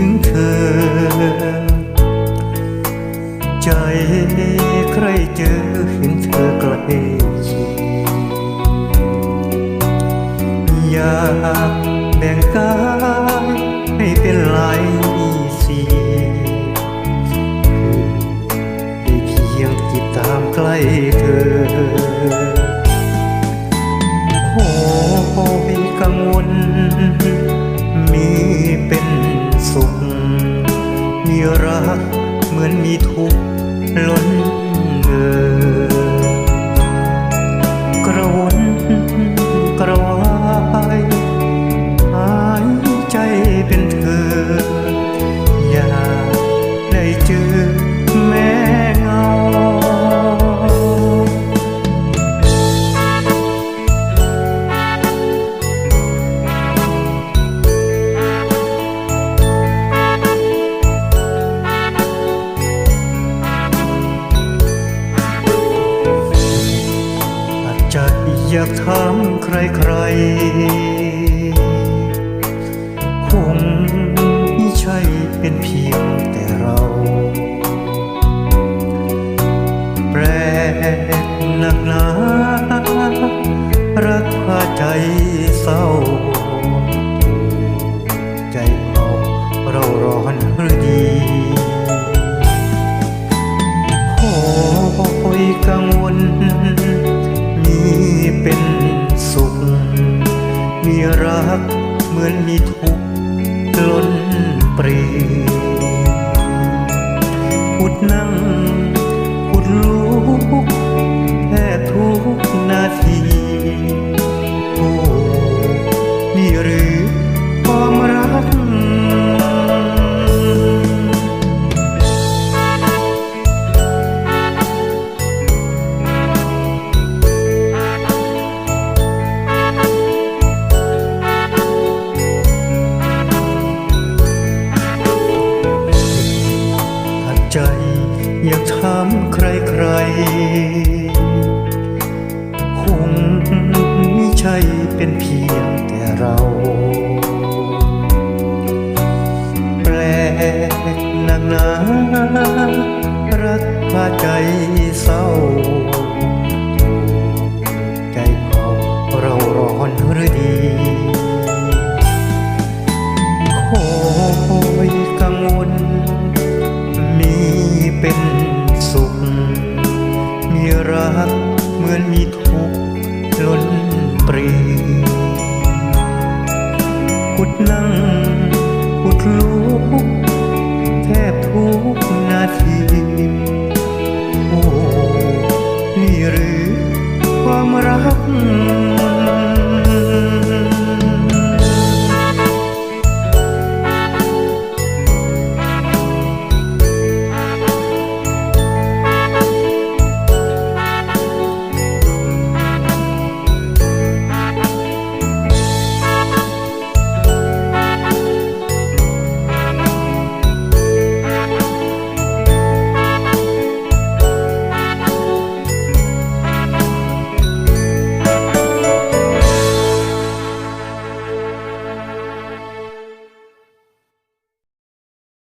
ถึงเธอ ใจใครเจอเห็นเธอไกลอยากแบ่งกายให้เป็นลายสีได้เพียงติดตามใกล้เธอ เป็นเธอ อยากได้เจอแม่เงาอาจจะอยากถามใครใครๆ เป็นเพียงแต่เรา แปลกหนักหนารักพาใจเศร้า ใจเผาเราร้อนหรือดีโอ้ยกังวลมีเป็นสุข มีรักเหมือนมีทุกข์ ดนั่งพุดลูก ถามใครใครคงไม่ใช่เป็นเพียงแต่เรา แปลกหนักหนารักพาใจเศร้า ใจเผาเราร้อนหรือดี สุข มีรักเหมือนมีทุกข์ล้นปรีขุดนั่งขุดลุกแทบทุกนาทีโอ้นี่หรือความรัก